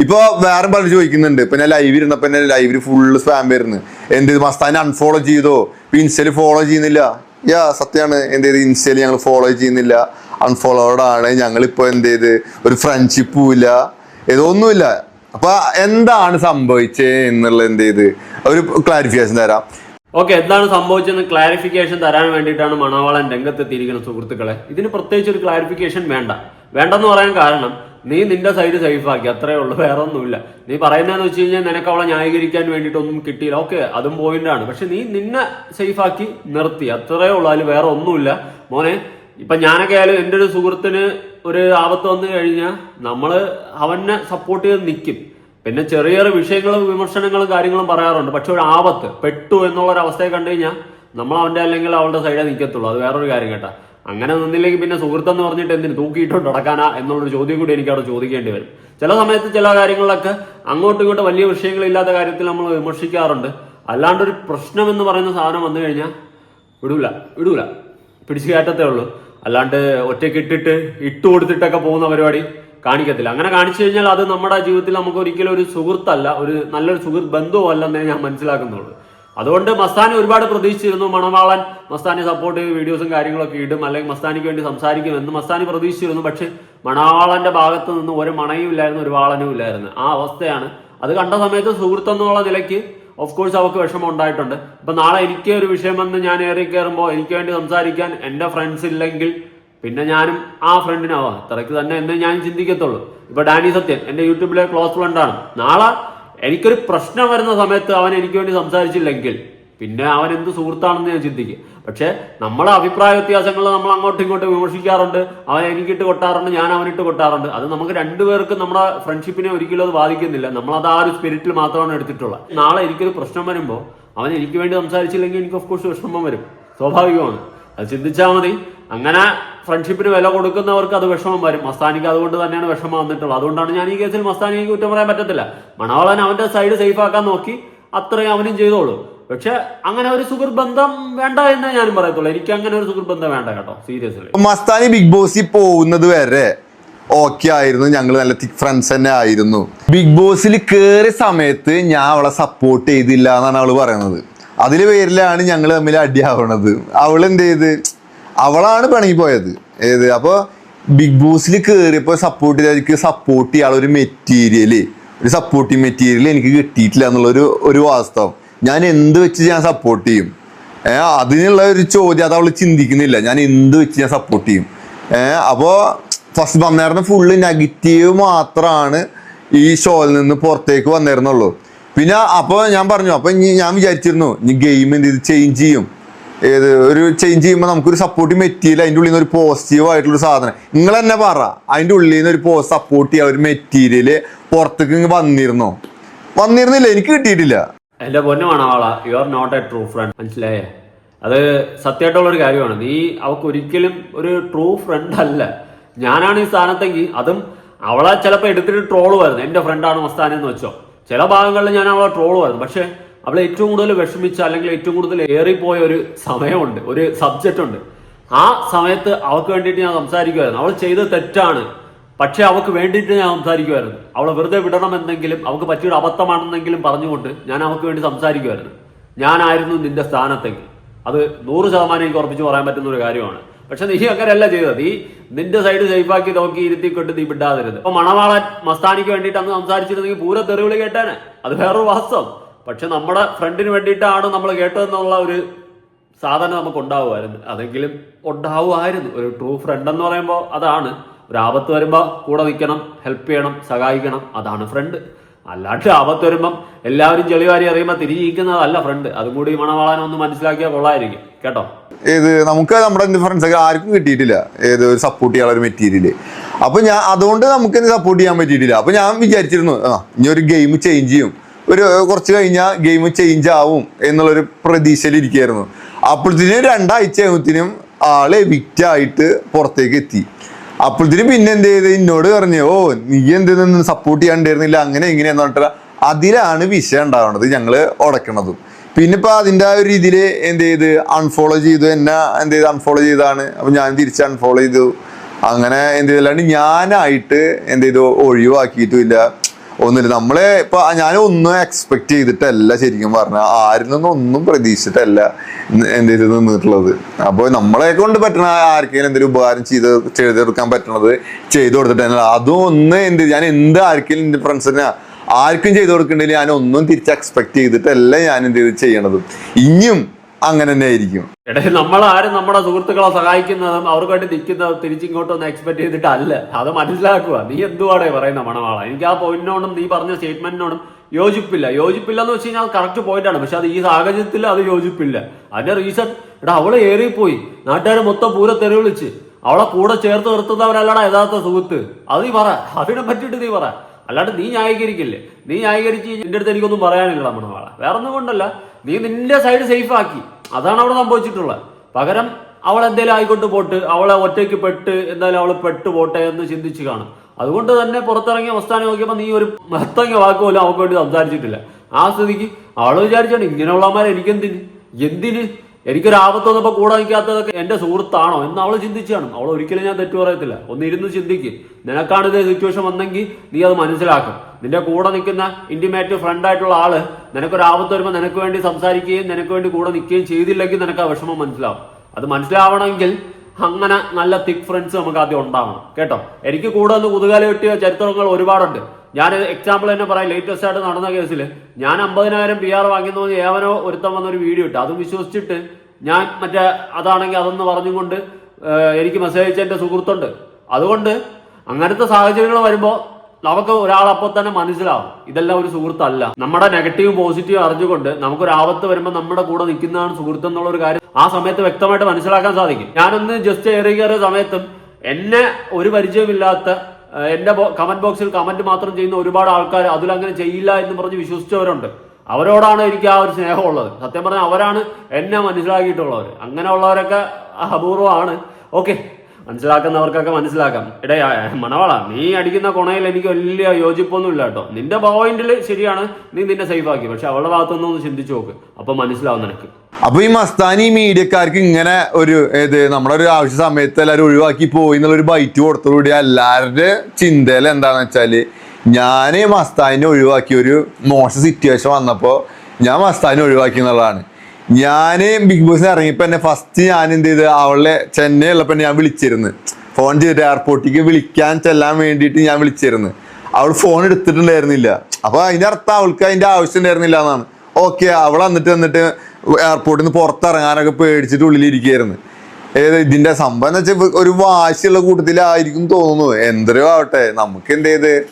S6: ഇപ്പൊ വേറെ പലരും ചോദിക്കുന്നുണ്ട്. ഇപ്പൊ ഞാൻ ലൈവ് ഇരുന്നപ്പോ എന്നെ ലൈവിൽ ഫുള്ള് സ്പാം വരുന്നു. എന്ത് മസ്താനെ അൺഫോളോ ചെയ്തോ? ഇപ്പൊ ഇൻസ്റ്റയിൽ ഫോളോ ചെയ്യുന്നില്ല. യാ സത്യമാണ് എന്ത് ചെയ്ത്? ഇൻസ്റ്റയിൽ ഞങ്ങൾ ഫോളോ ചെയ്യുന്നില്ല. അൺഫോളോഡ് ആണ്. ഞങ്ങളിപ്പോ എന്ത് ചെയ്ത്? ഒരു ഫ്രണ്ട്ഷിപ്പും ഇല്ല. ഇതൊന്നുമില്ല അപ്പൊ എന്താണ് സംഭവിച്ചേ എന്നുള്ള എന്ത് ചെയ്ത്? ഒരു ക്ലാരിഫിക്കേഷൻ തരാം.
S4: ഓക്കെ എന്താണ് സംഭവിച്ചതെന്ന് ക്ലാരിഫിക്കേഷൻ തരാൻ വേണ്ടിയിട്ടാണ് മണവാളൻ രംഗത്തെത്തിയിരിക്കുന്ന സുഹൃത്തുക്കളെ. ഇതിന് പ്രത്യേകിച്ച് ഒരു ക്ലാരിഫിക്കേഷൻ വേണ്ട. വേണ്ടെന്ന് പറയാൻ കാരണം നീ നിന്റെ സൈഡ് സേഫാക്കി അത്രേ ഉള്ളൂ. വേറെ ഒന്നുമില്ല. നീ പറയുന്നതെന്ന് വെച്ച് കഴിഞ്ഞാൽ നിനക്ക് അവളെ ന്യായീകരിക്കാൻ വേണ്ടിയിട്ടൊന്നും കിട്ടിയില്ല. ഓക്കെ അതും പോയിന്റാണ് പക്ഷെ നീ നിന്നെ സേഫാക്കി നിർത്തി. അത്രേ ഉള്ളൂ. അതിൽ വേറെ ഒന്നുമില്ല. മോനെ ഇപ്പൊ ഞാനൊക്കെ ആയാലും എന്റെ ഒരു സുഹൃത്തിന് ഒരു ആപത്ത് വന്നു കഴിഞ്ഞാൽ നമ്മൾ അവനെ സപ്പോർട്ട് ചെയ്ത് നിൽക്കും പിന്നെ ചെറിയ ചെറിയ വിഷയങ്ങളും വിമർശനങ്ങളും കാര്യങ്ങളും പറയാറുണ്ട്. പക്ഷെ ഒരു ആപത്ത് പെട്ടു എന്നുള്ള അവസ്ഥയെ കണ്ടു കഴിഞ്ഞാൽ നമ്മൾ അവന്റെ അല്ലെങ്കിൽ അവളുടെ സൈഡേ നിൽക്കത്തുള്ളൂ അത് വേറൊരു കാര്യം കേട്ടാ. അങ്ങനെ നിന്നില്ലെങ്കിൽ പിന്നെ സുഹൃത്തെന്ന് പറഞ്ഞിട്ട് എന്തിന് തൂക്കിയിട്ടുണ്ട് നടക്കാനാ എന്നുള്ളൊരു ചോദ്യം കൂടി എനിക്ക് അവിടെ ചോദിക്കേണ്ടി വരും. ചില സമയത്ത് ചില കാര്യങ്ങളിലൊക്കെ അങ്ങോട്ടും ഇങ്ങോട്ടും വലിയ വിഷയങ്ങളില്ലാത്ത കാര്യത്തിൽ നമ്മൾ വിമർശിക്കാറുണ്ട്. അല്ലാണ്ട് ഒരു പ്രശ്നം എന്ന് പറയുന്ന സാധനം വന്നു കഴിഞ്ഞാൽ വിടൂല വിടൂല. പിടിച്ചു കയറ്റത്തേ ഉള്ളൂ. അല്ലാണ്ട് ഒറ്റയ്ക്ക് ഇട്ടിട്ട് ഇട്ട് കൊടുത്തിട്ടൊക്കെ പോകുന്ന പരിപാടി കാണിക്കത്തില്ല. അങ്ങനെ കാണിച്ചു കഴിഞ്ഞാൽ അത് നമ്മുടെ ജീവിതത്തിൽ നമുക്ക് ഒരിക്കലും ഒരു സുഹൃത്തല്ല ഒരു നല്ലൊരു സുഹൃത്ത് ബന്ധവും അല്ലെന്നേ ഞാൻ മനസ്സിലാക്കുന്നുള്ളൂ. അതുകൊണ്ട് മസ്താനി ഒരുപാട് പ്രതീക്ഷിച്ചിരുന്നു. മണവാളൻ മസ്താനി സപ്പോർട്ട് വീഡിയോസും കാര്യങ്ങളൊക്കെ ഇടും. അല്ലെങ്കിൽ മസ്താനിക്ക് വേണ്ടി സംസാരിക്കും എന്ന് മസ്താനി പ്രതീക്ഷിച്ചിരുന്നു. പക്ഷെ മണവാളന്റെ ഭാഗത്ത് നിന്ന് ഒരു മണയും ഇല്ലായിരുന്നു ഒരു വാളനും ഇല്ലായിരുന്നു. ആ അവസ്ഥയാണ്. അത് കണ്ട സമയത്ത് സുഹൃത്തെന്നുള്ള നിലയ്ക്ക് ഓഫ് കോഴ്സ് അവർക്ക് വിഷമം ഉണ്ടായിട്ടുണ്ട്. ഇപ്പൊ നാളെ എനിക്ക് ഒരു വിഷയം വന്ന് ഞാൻ ഏറി കയറുമ്പോൾ എനിക്ക് വേണ്ടി സംസാരിക്കാൻ എന്റെ ഫ്രണ്ട്സ് ഇല്ലെങ്കിൽ പിന്നെ ഞാനും ആ ഫ്രണ്ടിനാവാം അത്രയ്ക്ക് തന്നെ എന്നെ ഞാൻ ചിന്തിക്കത്തുള്ളൂ. ഇപ്പൊ ഡാനി സത്യൻ എന്റെ യൂട്യൂബിലെ ക്ലോസ് ഫ്രണ്ടാണ് നാളെ എനിക്കൊരു പ്രശ്നം വരുന്ന സമയത്ത് അവൻ എനിക്ക് വേണ്ടി സംസാരിച്ചില്ലെങ്കിൽ പിന്നെ അവൻ എന്ത് സുഹൃത്താണെന്ന് ഞാൻ ചിന്തിക്കും. പക്ഷെ നമ്മളെ അഭിപ്രായ വ്യത്യാസങ്ങൾ നമ്മൾ അങ്ങോട്ടും ഇങ്ങോട്ടും വിമർശിക്കാറുണ്ട്. അവൻ എനിക്കിട്ട് കൊട്ടാറുണ്ട് ഞാൻ അവനിട്ട് കൊട്ടാറുണ്ട്. അത് നമുക്ക് രണ്ടുപേർക്കും നമ്മുടെ ഫ്രണ്ട്ഷിപ്പിനെ ഒരിക്കലും അത് ബാധിക്കുന്നില്ല. നമ്മൾ അത് ആ ഒരു സ്പിരിറ്റിൽ മാത്രമാണ് എടുത്തിട്ടുള്ളത്. നാളെ എനിക്കൊരു പ്രശ്നം വരുമ്പോൾ അവൻ എനിക്ക് വേണ്ടി സംസാരിച്ചില്ലെങ്കിൽ എനിക്ക് ഓഫ് കോഴ്സ് വിഷമം വരും. സ്വാഭാവികമാണ്. അത് ചിന്തിച്ചാൽ മതി. അങ്ങനെ ഫ്രണ്ട്ഷിപ്പിന് വില കൊടുക്കുന്നവർക്ക് അത് വിഷമം വരും. മസ്താനിക്ക് അതുകൊണ്ട് തന്നെയാണ് വിഷമം വന്നിട്ടുള്ളത്. അതുകൊണ്ടാണ് ഞാൻ ഈ കേസിൽ മസ്താനിക്ക് കുറ്റം പറയാൻ പറ്റത്തില്ല. മണവാളൻ അവന്റെ സൈഡ് സേഫ് ആക്കാൻ നോക്കി അത്രയും അവനും ചെയ്തോളൂ. പക്ഷെ അങ്ങനെ ഒരു സുഹൃത്ത് ബന്ധം വേണ്ട എന്നേ ഞാനും പറയത്തുള്ളൂ. എനിക്ക് അങ്ങനെ ഒരു സുഹൃത്ത് ബന്ധം വേണ്ട കേട്ടോ സീരിയസ്ലി
S6: മസ്താനി ബിഗ് ബോസിൽ പോകുന്നത് വരെ ഓക്കെ ആയിരുന്നു. ഞങ്ങൾ നല്ല തിക് ഫ്രണ്ട്സ് തന്നെ ആയിരുന്നു. ബിഗ് ബോസിൽ കയറിയ സമയത്ത് ഞാൻ അവളെ സപ്പോർട്ട് ചെയ്തില്ല എന്നാണ് അവൾ പറയുന്നത് അതിലെ പേരിലാണ് ഞങ്ങൾ തമ്മിൽ അടിയാവണത്. അവൾ എന്ത് ചെയ്ത്? അവളാണ് പിണങ്ങി പോയത്. ഏത്? അപ്പോൾ ബിഗ് ബോസിൽ കയറിയപ്പോൾ സപ്പോർട്ട് ചെയ്ത സപ്പോർട്ട് ചെയ്യാനുള്ള ഒരു മെറ്റീരിയൽ ഒരു സപ്പോർട്ടിങ് മെറ്റീരിയൽ എനിക്ക് കിട്ടിയിട്ടില്ല എന്നുള്ളൊരു ഒരു വാസ്തവം. ഞാൻ എന്ത് വെച്ച് ഞാൻ സപ്പോർട്ട് ചെയ്യും? അതിനുള്ള ഒരു ചോദ്യം അത് അവൾ ചിന്തിക്കുന്നില്ല. ഞാൻ എന്ത് വെച്ച് ഞാൻ സപ്പോർട്ട് ചെയ്യും? ഏഹ് അപ്പോ ഫസ്റ്റ് വന്നേർന്ന ഫുള്ള് നെഗറ്റീവ് മാത്രമാണ് ഈ ഷോയിൽ നിന്ന് പുറത്തേക്ക് വന്നിരുന്നുള്ളൂ. പിന്നെ അപ്പോൾ ഞാൻ പറഞ്ഞു അപ്പോൾ ഞാൻ വിചാരിച്ചിരുന്നു ഇനി ഗെയിം എന്ത് ചെയ്ത് ചേഞ്ച് ചെയ്യും? ഏത് ഒരു ചേഞ്ച് ചെയ്യുമ്പോൾ നമുക്കൊരു സപ്പോർട്ട് മെറ്റീരിയൽ അതിന്റെ ഉള്ളിൽ നിന്ന് ഒരു പോസിറ്റീവ് ആയിട്ടുള്ള ഒരു സാധനം. നിങ്ങൾ തന്നെ പറ അതിന്റെ ഉള്ളിൽ നിന്ന് ഒരു സപ്പോർട്ട് ചെയ്യുക ഒരു മെറ്റീരിയൽ പുറത്തേക്ക് വന്നിരുന്നോ? വന്നിരുന്നില്ല എനിക്ക് കിട്ടിയിട്ടില്ല.
S4: എന്റെ പൊന്നുമാണ് മണവാള you are not a true friend മനസ്സിലായേ? അത് സത്യമായിട്ടുള്ള ഒരു കാര്യമാണ്. നീ അവൾക്ക് ഒരിക്കലും ഒരു ട്രൂ ഫ്രണ്ട് അല്ല. ഞാനാണ് ഈ സ്ഥാനത്തെങ്കിൽ അതും അവളെ ചിലപ്പോൾ എടുത്തിട്ട് ട്രോൾ വരുന്നത് എന്റെ ഫ്രണ്ടാണ് മസ്താൻ എന്ന് വെച്ചോ. ചില ഭാഗങ്ങളിൽ ഞാൻ അവളെ ട്രോൾ വരുന്നു പക്ഷേ അവളെ ഏറ്റവും കൂടുതൽ വിഷമിച്ച അല്ലെങ്കിൽ ഏറ്റവും കൂടുതൽ ഏറിപ്പോയ ഒരു സമയമുണ്ട്. ഒരു സബ്ജക്റ്റ് ഉണ്ട്. ആ സമയത്ത് അവൾക്ക് വേണ്ടിയിട്ട് ഞാൻ സംസാരിക്കുമായിരുന്നു അവൾ ചെയ്തത് തെറ്റാണ്. പക്ഷെ അവൾക്ക് വേണ്ടിയിട്ട് ഞാൻ സംസാരിക്കുമായിരുന്നു അവളെ വെറുതെ വിടണമെന്നെങ്കിലും അവൾക്ക് പറ്റിയൊരു അബദ്ധമാണെന്നെങ്കിലും പറഞ്ഞുകൊണ്ട് ഞാൻ അവൾക്ക് വേണ്ടി സംസാരിക്കുമായിരുന്നു ഞാനായിരുന്നു നിന്റെ സ്ഥാനത്തേക്ക്. അത് നൂറ് ശതമാനം എനിക്ക് ഉറപ്പിച്ച് പറയാൻ പറ്റുന്ന ഒരു കാര്യമാണ്. പക്ഷെ നീ അങ്ങനെയല്ല ചെയ്തത്. നീ നിന്റെ സൈഡ് സേഫാക്കി നോക്കി ഇരുത്തി കൊണ്ട് നീ വിടാതിരുന്നത് അപ്പൊ മണവാളൻ മസ്താനിക്ക് വേണ്ടിയിട്ട് അന്ന് സംസാരിച്ചിരുന്നെങ്കിൽ പൂര തെറിവിളി കേട്ടാനെ. അത് വേറൊരു വാസ്തവം. പക്ഷെ നമ്മുടെ ഫ്രണ്ടിന് വേണ്ടിയിട്ടാണ് നമ്മൾ കേട്ടതെന്നുള്ള ഒരു സാധനം നമുക്ക് ഉണ്ടാവുമായിരുന്നു. അതെങ്കിലും ഉണ്ടാവുമായിരുന്നു. ഒരു ട്രൂ ഫ്രണ്ട് എന്ന് പറയുമ്പോൾ അതാണ് ഒരു ആപത്ത് വരുമ്പോൾ കൂടെ നിൽക്കണം ഹെൽപ്പ് ചെയ്യണം സഹായിക്കണം. അതാണ് ഫ്രണ്ട് അല്ലാണ്ട് ആപത്ത് വരുമ്പം എല്ലാവരും ചെളിവാരി അറിയുമ്പോൾ തിരിഞ്ഞിരിക്കുന്നതല്ല ഫ്രണ്ട് അതും കൂടി മണവാളാനം ഒന്ന് മനസ്സിലാക്കിയാൽ കൊള്ളായിരിക്കും. കേട്ടോ?
S6: ഏത് നമുക്ക് നമ്മുടെ ഫ്രണ്ട്സ് ഒക്കെ ആർക്കും കിട്ടിയിട്ടില്ല. ഏത് ഒരു സപ്പോർട്ട് ചെയ്യാൻ ഒരു മെറ്റീരിയൽ അപ്പൊ ഞാൻ അതുകൊണ്ട് നമുക്ക് സപ്പോർട്ട് ചെയ്യാൻ പറ്റിയിട്ടില്ല. അപ്പൊ ഞാൻ വിചാരിച്ചിരുന്നു ആ ഇനി ഒരു ഗെയിം ചേഞ്ച് ചെയ്യും. ഒരു കുറച്ച് കഴിഞ്ഞാൽ ഗെയിം ചേഞ്ച് ആവും എന്നുള്ളൊരു പ്രതീക്ഷയിൽ ഇരിക്കുകയായിരുന്നു അപ്പോഴത്തേനും രണ്ടാഴ്ച കഴിഞ്ഞത്തിനും ആളെ വിറ്റായിട്ട് പുറത്തേക്ക് എത്തി. അപ്പോഴത്തേനും പിന്നെ എന്ത് ചെയ്ത്? എന്നോട് പറഞ്ഞു ഓ നീ എന്ത് സപ്പോർട്ട് ചെയ്യാണ്ടിരുന്നില്ല അങ്ങനെ എങ്ങനെയാന്ന് പറഞ്ഞിട്ട് അതിലാണ് വിഷയം ഉണ്ടാവുന്നത് ഞങ്ങൾ ഉടക്കണതും. പിന്നെ ഇപ്പൊ അതിന്റെ ആ ഒരു രീതിയിൽ എന്ത് ചെയ്ത്? അൺഫോളോ ചെയ്തു. എന്നെ എന്ത് ചെയ്ത്? അൺഫോളോ ചെയ്താണ് അപ്പൊ ഞാൻ തിരിച്ച് അൺഫോളോ ചെയ്തു. അങ്ങനെ എന്ത് ചെയ്തല്ലാണ്ട് ഞാനായിട്ട് എന്ത് ചെയ്തു? ഒഴിവാക്കിയിട്ടുമില്ല. ഒന്നുമില്ല. നമ്മളെ ഇപ്പൊ ഞാൻ ഒന്നും എക്സ്പെക്ട് ചെയ്തിട്ടല്ല ശരിക്കും പറഞ്ഞ. ആരിൽ നിന്നും ഒന്നും പ്രതീക്ഷിച്ചിട്ടല്ല എന്റെ ചെയ്ത് നിന്നിട്ടുള്ളത്. അപ്പോൾ നമ്മളെ കൊണ്ട് പറ്റണ ആർക്കെങ്കിലും എന്തെങ്കിലും ഉപകാരം ചെയ്ത് ചെയ്തെടുക്കാൻ പറ്റണത് ചെയ്തു കൊടുത്തിട്ട് അതും ഒന്ന് എന്ത് ഞാൻ എന്ത് ആർക്കെങ്കിലും എന്റെ ഫ്രണ്ട്സിനാ ആർക്കും ചെയ്തു കൊടുക്കണ്ടെങ്കിൽ ഞാൻ ഒന്നും തിരിച്ച് എക്സ്പെക്ട് ചെയ്തിട്ടല്ല ഞാൻ എന്ത് ചെയ്യണത്. ഇനിയും അങ്ങനെ തന്നെ ആയിരിക്കും.
S4: നമ്മൾ ആരും നമ്മുടെ സുഹൃത്തുക്കളെ സഹായിക്കുന്നതും അവർക്ക് വേണ്ടി നിൽക്കുന്നതും തിരിച്ചിങ്ങോട്ടൊന്നും എക്സ്പെക്ട് ചെയ്തിട്ടല്ല. അത് മനസ്സിലാക്കുക. നീ എന്തുവാടേ പറയുന്ന മണവാള? എനിക്ക് ആ പോയിന്റിനോടും നീ പറഞ്ഞ സ്റ്റേറ്റ്മെന്റിനോടും യോജിപ്പില്ല യോജിപ്പില്ല. എന്ന് വെച്ച് കഴിഞ്ഞാൽ കറക്റ്റ് പോയിന്റ് ആണ്. പക്ഷെ അത് ഈ സാഹചര്യത്തിൽ അത് യോജിപ്പില്ല. അതിന്റെ റീസൺ എടാ അവൾ ഏറിപ്പോയി. നാട്ടുകാർ മൊത്തം പൂരെ തെറി വിളിച്ച്. അവളെ കൂടെ ചേർത്ത് നിർത്തുന്നവരല്ലടാ യഥാർത്ഥ സുഹൃത്ത്. അത് നീ പറ. അതിനെ പറ്റിയിട്ട് നീ പറ. അല്ലാണ്ട് നീ ന്യായീകരിക്കില്ലേ? നീ ന്യായീകരിച്ച് എന്റെ അടുത്ത് എനിക്കൊന്നും പറയാനില്ല മണവാള. വേറൊന്നും കൊണ്ടല്ല. നീ നിന്റെ സൈഡ് സേഫ് ആക്കി. അതാണ് അവിടെ സംഭവിച്ചിട്ടുള്ളത്. പകരം അവൾ എന്തേലും ആയിക്കൊണ്ട് പോട്ട് അവളെ ഒറ്റയ്ക്ക് പെട്ട് എന്തായാലും അവൾ പെട്ട് പോട്ടെ എന്ന് ചിന്തിച്ച് കാണും. അതുകൊണ്ട് തന്നെ പുറത്തിറങ്ങിയ അവസ്ഥാനം നോക്കിയപ്പോൾ നീ ഒരു മഹത്തങ്ങ വാക്ക് പോലും അവൾക്ക് വേണ്ടി സംസാരിച്ചിട്ടില്ല. ആ സ്ഥിതിക്ക് അവൾ വിചാരിച്ചാണ് ഇങ്ങനെയുള്ളമാരെ എനിക്കെന്തിന്? എന്തിന്? എനിക്കൊരു ആപത്ത് വന്നപ്പോൾ കൂടെ നിൽക്കാത്തതൊക്കെ എന്റെ സുഹൃത്താണോ എന്ന് അവൾ ചിന്തിച്ചാണ്. അവൾ ഒരിക്കലും ഞാൻ തെറ്റു പറയത്തില്ല. ഒന്ന് ഇരുന്ന് ചിന്തിക്ക്. നിനക്കാണ് ഇതേ സിറ്റുവേഷൻ വന്നെങ്കിൽ നീ അത് മനസ്സിലാക്കും. നിന്റെ കൂടെ നിൽക്കുന്ന ഇന്റിമേറ്റ് ഫ്രണ്ട് ആയിട്ടുള്ള ആൾ നിനക്കൊരു ആപത്ത് വരുമ്പോൾ നിനക്ക് വേണ്ടി സംസാരിക്കുകയും നിനക്ക് വേണ്ടി കൂടെ നിൽക്കുകയും ചെയ്തില്ലെങ്കിൽ നിനക്ക് ആ വിഷമം മനസ്സിലാവും. അത് മനസ്സിലാവണമെങ്കിൽ അങ്ങനെ നല്ല തിക് ഫ്രണ്ട്സ് നമുക്ക് ആദ്യം ഉണ്ടാവണം. കേട്ടോ? എനിക്ക് കൂടെ ഒന്ന് കുതുകാലി കിട്ടിയ ചരിത്രങ്ങൾ ഒരുപാടുണ്ട്. ഞാൻ എക്സാമ്പിൾ തന്നെ പറയാം. ലേറ്റസ്റ്റ് ആയിട്ട് നടന്ന കേസിൽ ഞാൻ അമ്പതിനായിരം പി ആർ വാങ്ങിയെന്ന് പറഞ്ഞ് ഏവനോ ഒരുത്തം വന്നൊരു വീഡിയോ ഇട്ട്. അതും വിശ്വസിച്ചിട്ട് ഞാൻ മറ്റേ അതാണെങ്കിൽ അതൊന്ന് പറഞ്ഞുകൊണ്ട് കൊണ്ട് എനിക്ക് മെസ്സേജ് അയച്ച എന്റെ സുഹൃത്തുണ്ട്. അതുകൊണ്ട് അങ്ങനത്തെ സാഹചര്യങ്ങൾ വരുമ്പോൾ നമുക്ക് ഒരാൾ അപ്പോൾ തന്നെ മനസ്സിലാവും. ഇതെല്ലാം ഒരു സുഹൃത്തല്ല. നമ്മുടെ നെഗറ്റീവ് പോസിറ്റീവ് അറിഞ്ഞുകൊണ്ട് നമുക്കൊരു ആപത്ത് വരുമ്പോൾ നമ്മുടെ കൂടെ നിൽക്കുന്നതാണ് സുഹൃത്ത് എന്നുള്ള ഒരു കാര്യം ആ സമയത്ത് വ്യക്തമായിട്ട് മനസ്സിലാക്കാൻ സാധിക്കും. ഞാനൊന്ന് ജസ്റ്റ് ഏറി കയറിയ സമയത്തും എന്നെ ഒരു പരിചയമില്ലാത്ത എന്റെ കമന്റ് ബോക്സിൽ കമന്റ് മാത്രം ചെയ്യുന്ന ഒരുപാട് ആൾക്കാർ അതിലങ്ങനെ ചെയ്യില്ല എന്ന് പറഞ്ഞ് വിശ്വസിച്ചവരുണ്ട്. അവരോടാണ് എനിക്ക് ആ ഒരു സ്നേഹമുള്ളത്. സത്യം പറഞ്ഞാൽ അവരാണ് എന്നെ മനസ്സിലാക്കിയിട്ടുള്ളവർ അങ്ങനെയുള്ളവരൊക്കെ അപൂർവമാണ്. ഓക്കെ മനസ്സിലാക്കുന്നവർക്കൊക്കെ മനസ്സിലാക്കാം. ആ, മണവാള നീ അടിക്കുന്ന കൊണയിൽ എനിക്ക് വലിയ യോജിപ്പൊന്നും ഇല്ല കേട്ടോ. നിന്റെ പോയിന്റിൽ ശരിയാണ്. നീ നിന്നെ സേഫ് ആക്കി. പക്ഷെ അവളുടെ ഭാഗത്തുനിന്നൊന്ന് ചിന്തിച്ചു നോക്ക്. അപ്പൊ മനസ്സിലാവും നിനക്ക്.
S6: അപ്പൊ ഈ മസ്താനി മീഡിയക്കാർക്ക് ഇങ്ങനെ ഒരു ഏത് നമ്മുടെ ഒരു ആവശ്യ സമയത്ത് എല്ലാവരും ഒഴിവാക്കി പോയി എന്നുള്ള ഒരു ബൈറ്റ് കൊടുത്തോടുകൂടി എല്ലാവരുടെ ചിന്തയിൽ എന്താന്ന് വെച്ചാൽ ഞാൻ മസ്താനിനെ ഒഴിവാക്കി ഒരു മോശ സിറ്റുവേഷൻ വന്നപ്പോൾ ഞാൻ മസ്താനെ ഒഴിവാക്കി എന്നുള്ളതാണ്. ഞാൻ ബിഗ് ബോസിന് ഇറങ്ങിയപ്പോ എന്നെ ഫസ്റ്റ് ഞാൻ എന്ത് ചെയ്ത്? അവളെ ചെന്നൈ ഉള്ളപ്പോ ഞാൻ വിളിച്ചിരുന്നു. ഫോൺ ചെയ്തിട്ട് എയർപോർട്ടിലേക്ക് വിളിക്കാൻ ചെല്ലാൻ വേണ്ടിയിട്ട് ഞാൻ വിളിച്ചിരുന്നു. അവൾ ഫോൺ എടുത്തിട്ടുണ്ടായിരുന്നില്ല. അപ്പോൾ അതിന്റെ അർത്ഥം അവൾക്ക് അതിന്റെ ആവശ്യം ഉണ്ടായിരുന്നില്ല എന്നാണ്. ഓക്കെ അവൾ വന്നിട്ട് വന്നിട്ട് എയർപോർട്ടിൽ നിന്ന് പുറത്തിറങ്ങാനൊക്കെ പേടിച്ചിട്ട് ഉള്ളിലിരിക്കുകയായിരുന്നു ഏത് ഇതിന്റെ സംഭവം എന്ന് വെച്ചാൽ ഒരു വാശിയുള്ള കൂട്ടത്തിലായിരിക്കും തോന്നുന്നു എന്തരോ ആവട്ടെ നമുക്ക് എന്ത് ചെയ്ത്?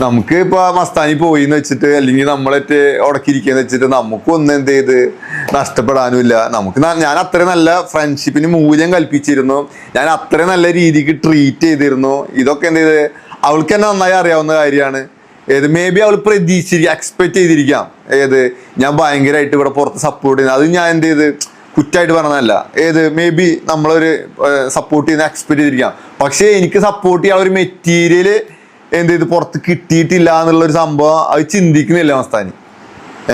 S6: നമുക്ക് ഇപ്പൊ മസ്താനി പോയി എന്ന് വെച്ചിട്ട് അല്ലെങ്കിൽ നമ്മളേറ്റ് ഉടക്കിയിരിക്കാന്ന് വെച്ചിട്ട് നമുക്കൊന്നും എന്ത് ചെയ്ത്? നഷ്ടപ്പെടാനുമില്ല. നമുക്ക് ഞാൻ അത്ര നല്ല ഫ്രണ്ട്ഷിപ്പിന് മൂല്യം കൽപ്പിച്ചിരുന്നു. ഞാൻ അത്ര നല്ല രീതിക്ക് ട്രീറ്റ് ചെയ്തിരുന്നു. ഇതൊക്കെ എന്ത് ചെയ്ത്? അവൾക്ക് തന്നെ നന്നായി അറിയാവുന്ന കാര്യമാണ്. ഏത് മേ ബി അവൾ പ്രതീക്ഷിച്ചിരിക്കുക എക്സ്പെക്ട് ചെയ്തിരിക്കാം. ഏത് ഞാൻ ഭയങ്കരമായിട്ട് ഇവിടെ പുറത്ത് സപ്പോർട്ട് ചെയ്യുന്നത്. അത് ഞാൻ എന്ത് ചെയ്ത്? കുറ്റായിട്ട് പറഞ്ഞതല്ല. ഏത് മേ ബി നമ്മളൊരു സപ്പോർട്ട് ചെയ്യുന്ന എക്സ്പെക്ട് ചെയ്തിരിക്കാം. പക്ഷേ എനിക്ക് സപ്പോർട്ട് ചെയ്യാൻ ഒരു മെറ്റീരിയൽ എന്ത് ചെയ്ത് പുറത്ത് കിട്ടിയിട്ടില്ല എന്നുള്ളൊരു സംഭവം അത് ചിന്തിക്കുന്നില്ല മസ്താനി.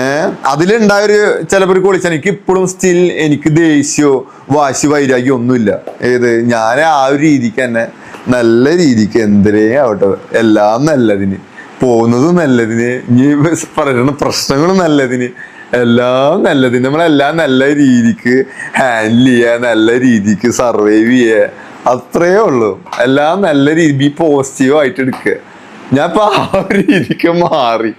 S6: ഏഹ് അതിലുണ്ടായ ഒരു ചിലപ്പോൾ ഒരു കൊളിച്ച എനിക്ക് ഇപ്പോഴും സ്റ്റിൽ എനിക്ക് ദേഷ്യമോ വാശി വൈരാഗ്യം ഒന്നുമില്ല. ഏത് ഞാൻ ആ ഒരു രീതിക്ക് തന്നെ നല്ല രീതിക്ക് എന്തരേ ആവട്ടെ. എല്ലാം നല്ലതിന്. പോകുന്നതും നല്ലതിന്. ഇനി പറയുന്ന പ്രശ്നങ്ങൾ നല്ലതിന്. എല്ലാം നല്ലതിന്. നമ്മളെല്ലാം നല്ല രീതിക്ക് ഹാൻഡിൽ ചെയ്യുക നല്ല രീതിക്ക് സർവൈവ് ചെയ്യുക അത്രയേ ഉള്ളൂ. എല്ലാം നല്ല രീതി പോസിറ്റീവ് ആയിട്ട് എടുക്കുക. ഞാൻ ഇപ്പൊ ആ രീതിക്ക് മാറി.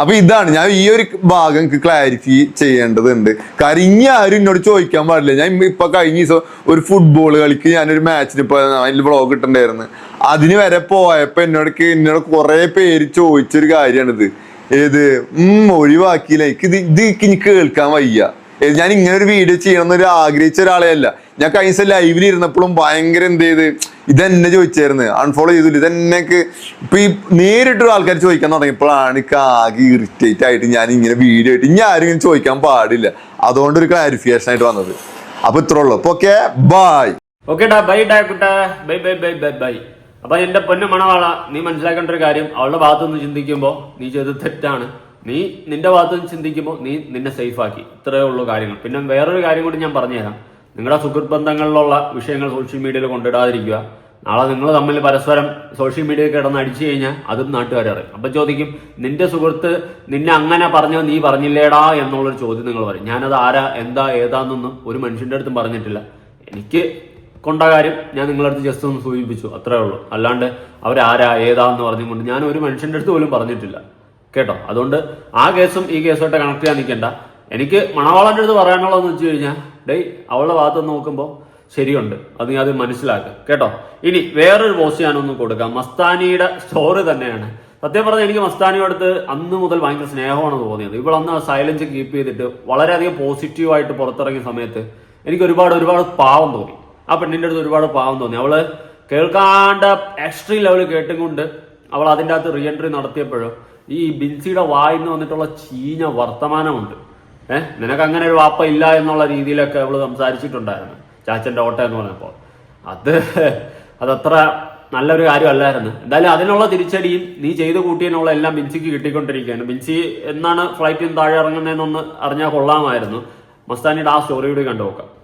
S6: അപ്പൊ ഇതാണ് ഞാൻ ഈ ഒരു ഭാഗം എനിക്ക് ക്ലാരിഫൈ ചെയ്യേണ്ടതുണ്ട്. കാര്യം ഇനി ആരും എന്നോട് ചോദിക്കാൻ പാടില്ല. ഞാൻ ഇപ്പൊ കഴിഞ്ഞ ദിവസം ഒരു ഫുട്ബോൾ കളിക്ക് ഞാനൊരു മാച്ചിന് ഇപ്പൊ അതിൽ ബ്ലോഗ് ഇട്ടുണ്ടായിരുന്നു അതിന് വരെ പോയപ്പോ എന്നോട് എന്നോട് കുറെ പേര് ചോദിച്ചൊരു കാര്യമാണിത് ഏത്? ഉം ഒഴിവാക്കിയില്ല. ഇത് ഇത് എനിക്ക് കേൾക്കാൻ വയ്യ. ഞാൻ ഇങ്ങനെ ഒരു വീഡിയോ ചെയ്യണം എന്നൊരു ആഗ്രഹിച്ച ഒരാളെ അല്ല. ഞാൻ കഴിഞ്ഞ ദിവസം ലൈവിൽ ഇരുന്നപ്പോഴും ഭയങ്കര എന്ത് ചെയ്ത് ഇതെന്നെ ചോദിച്ചായിരുന്നു. അൺഫോളോ ചെയ്തില്ല ഇതെന്നെക്ക് ഇപ്പൊ ഈ നേരിട്ടൊരു ആൾക്കാർ ചോദിക്കാൻ തുടങ്ങിയപ്പോഴാണ് എനിക്ക് ആകെ ഇറിറ്റേറ്റ് ആയിട്ട് ഞാൻ ഇങ്ങനെ വീഡിയോ ആയിട്ട് ഇനി ആരും ഇങ്ങനെ ചോദിക്കാൻ പാടില്ല. അതുകൊണ്ട് ഒരു ക്ലാരിഫിക്കേഷൻ ആയിട്ട് വന്നത്. അപ്പൊ ഇത്ര ഉള്ളു. അപ്പൊ ഓക്കെ ബായ്
S4: ഓക്കെ ബൈ ഡാ കുട്ടാ. Bye bye bye bye bye അപ്പൊ എന്റെ പൊന്നു മണവാള നീ മനസ്സിലാക്കേണ്ട ഒരു കാര്യം. അവളുടെ ഭാഗത്തുനിന്ന് ചിന്തിക്കുമ്പോൾ നീ ചെയ്തത് തെറ്റാണ്. നീ നിന്റെ ഭാഗത്തുനിന്ന് ചിന്തിക്കുമ്പോൾ നീ നിന്നെ സേഫ് ആക്കി. ഇത്രയേ ഉള്ളൂ കാര്യങ്ങൾ. പിന്നെ വേറൊരു കാര്യം കൂടി ഞാൻ പറഞ്ഞുതരാം. നിങ്ങളുടെ സുഹൃത്ത് ബന്ധങ്ങളിലുള്ള വിഷയങ്ങൾ സോഷ്യൽ മീഡിയയിൽ കൊണ്ടിടാതിരിക്കുക. നാളെ നിങ്ങൾ തമ്മിൽ പരസ്പരം സോഷ്യൽ മീഡിയ കിടന്ന് അടിച്ചു കഴിഞ്ഞാൽ അതും നാട്ടുകാരെ അറിയും. അപ്പം ചോദിക്കും നിന്റെ സുഹൃത്ത് നിന്നെ അങ്ങനെ പറഞ്ഞോ നീ പറഞ്ഞില്ലേടാ? എന്നുള്ളൊരു ചോദ്യം നിങ്ങൾ പറയും. ഞാനത് ആരാ എന്താ ഏതാന്നൊന്നും ഒരു മനുഷ്യന്റെ അടുത്തും പറഞ്ഞിട്ടില്ല. എനിക്ക് കൊണ്ട കാര്യം ഞാൻ നിങ്ങളടുത്ത് ജസ്റ്റ് ഒന്ന് സൂചിപ്പിച്ചു അത്രേ ഉള്ളൂ. അല്ലാണ്ട് അവരാരാ ഏതാന്ന് പറഞ്ഞുകൊണ്ട് ഞാൻ ഒരു മനുഷ്യന്റെ അടുത്ത് പോലും പറഞ്ഞിട്ടില്ല. കേട്ടോ? അതുകൊണ്ട് ആ കേസും ഈ കേസുമായിട്ട് കണക്ട് ചെയ്യാൻ നിൽക്കണ്ട. എനിക്ക് മണവാളന്റെ അടുത്ത് പറയാനുള്ളതെന്ന് വെച്ച് കഴിഞ്ഞാൽ ഡേയ് അവളുടെ ഭാഗത്ത് നോക്കുമ്പോൾ ശരിയുണ്ട്. അത് നീ അത് മനസ്സിലാക്കുക കേട്ടോ? ഇനി വേറൊരു പോസ്റ്റ് ഞാനൊന്ന് കൊടുക്കാം. മസ്താനിയുടെ സ്റ്റോറി തന്നെയാണ്. സത്യം പറഞ്ഞാൽ എനിക്ക് മസ്താനിയോടുത്ത് അന്ന് മുതൽ ഭയങ്കര സ്നേഹമാണ് തോന്നിയത്. ഇവിടെ അന്ന് സൈലൻസ് കീപ്പ് ചെയ്തിട്ട് വളരെയധികം പോസിറ്റീവായിട്ട് പുറത്തിറങ്ങിയ സമയത്ത് എനിക്ക് ഒരുപാട് ഒരുപാട് പാവം തോന്നി. ആ പെണ്ണിന്റെ അടുത്ത് ഒരുപാട് പാവം തോന്നി. അവൾ കേൾക്കാണ്ട എക്സ്ട്രീം ലെവൽ കേട്ടും കൊണ്ട് അവൾ അതിന്റെ അകത്ത് റീ എൻട്രി നടത്തിയപ്പോഴും ഈ ബിൻസിയുടെ വായിന്ന് വന്നിട്ടുള്ള ചീഞ്ഞ വർത്തമാനമുണ്ട്. ഏഹ് നിനക്ക് അങ്ങനെ ഒരു വാപ്പ ഇല്ല എന്നുള്ള രീതിയിലൊക്കെ അവൾ സംസാരിച്ചിട്ടുണ്ടായിരുന്നു. ചാച്ചന്റെ ഓട്ട എന്ന് പറഞ്ഞപ്പോൾ. അത് അതത്ര നല്ലൊരു കാര്യമല്ലായിരുന്നു. എന്തായാലും അതിനുള്ള തിരിച്ചടിയും നീ ചെയ്ത് കൂട്ടിയതിനുള്ള എല്ലാം ബിൻസിക്ക് കിട്ടിക്കൊണ്ടിരിക്കുകയാണ്. ബിൻസി എന്നാണ് ഫ്ലൈറ്റിൽ നിന്ന് താഴെ ഇറങ്ങുന്നതെന്നൊന്ന് അറിഞ്ഞാൽ കൊള്ളാമായിരുന്നു. മസ്താനിയുടെ ആ സ്റ്റോറി കൂടി കണ്ടു നോക്കാം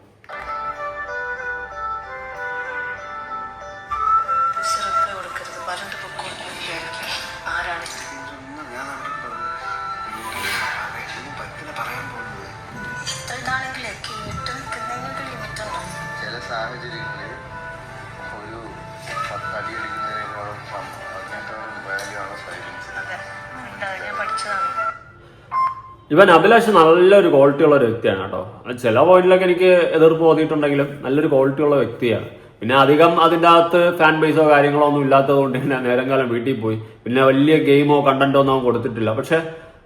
S4: ഇവൻ അഭിലാഷ് നല്ലൊരു ക്വാളിറ്റി ഉള്ള ഒരു വ്യക്തിയാണ് കേട്ടോ. ചില പോയിന്റിലൊക്കെ എനിക്ക് എതിർപ്പ് തോന്നിയിട്ടുണ്ടെങ്കിലും നല്ലൊരു ക്വാളിറ്റി ഉള്ള വ്യക്തിയാണ്. പിന്നെ അധികം അതിന്റെ അകത്ത് ഫാൻ ബേസോ കാര്യങ്ങളോ ഒന്നും ഇല്ലാത്തത് കൊണ്ട് തന്നെ നേരം കാലം വീട്ടിൽ പോയി. പിന്നെ വലിയ ഗെയിമോ കണ്ടന്റോ ഒന്നും അവൻ കൊടുത്തിട്ടില്ല. പക്ഷെ